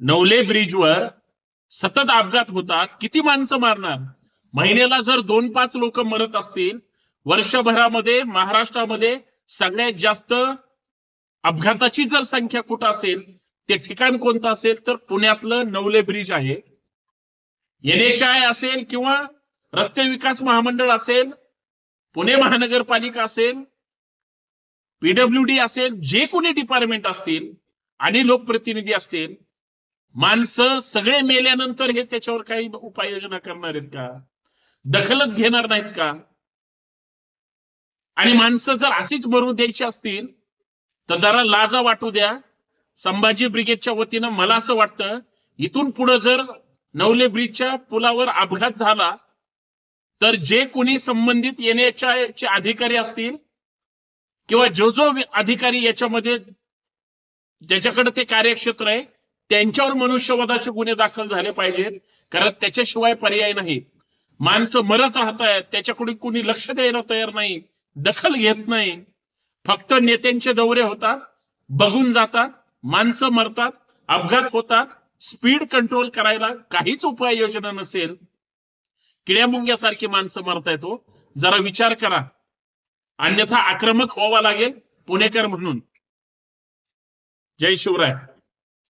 नवले ब्रिजवर सतत अपघात होतात किती माणसं मारणार? महिन्याला जर दोन पाच लोक मरत असतील वर्षभरामध्ये महाराष्ट्रामध्ये सगळ्यात जास्त अपघाताची जर संख्या कुठं असेल ते ठिकाण कोणतं असेल तर पुण्यातलं नवले ब्रिज आहे. एन एच आय असेल किंवा रस्ते विकास महामंडळ असेल पुणे महानगरपालिका असेल पीडब्ल्यूडी असेल जे कोणी डिपार्टमेंट असतील आणि लोकप्रतिनिधी असतील माणसं सगळे मेल्यानंतर हे त्याच्यावर काही उपाययोजना करणार आहेत का? दखलच घेणार नाहीत का? आणि माणसं जर अशीच मरू द्यायची असतील तर जरा लाजा वाटू द्या. संभाजी ब्रिगेडच्या वतीनं मला असं वाटतं इथून पुढे जर नवले ब्रिजच्या पुलावर अपघात झाला तर जे कोणी संबंधित येण्याच्या चे अधिकारी असतील किंवा जो जो अधिकारी याच्यामध्ये ज्याच्याकडे ते कार्यक्षेत्र आहे त्यांच्यावर मनुष्यवधाचे गुन्हे दाखल झाले पाहिजेत. कारण त्याच्याशिवाय पर्याय नाही. माणसं मरत राहत आहेत त्याच्याकडे कुणी लक्ष द्यायला तयार नाही दखल घेत नाही. फक्त नेत्यांचे दौरे होतात बघून जातात माणसं मरतात अपघात होतात स्पीड कंट्रोल करायला काहीच उपाययोजना नसेल. किड्यामुंग्यासारखी माणसं मरतायत येतो जरा विचार करा. अन्यथा आक्रमक व्हावा लागेल पुणेकर म्हणून. जय शिवराय.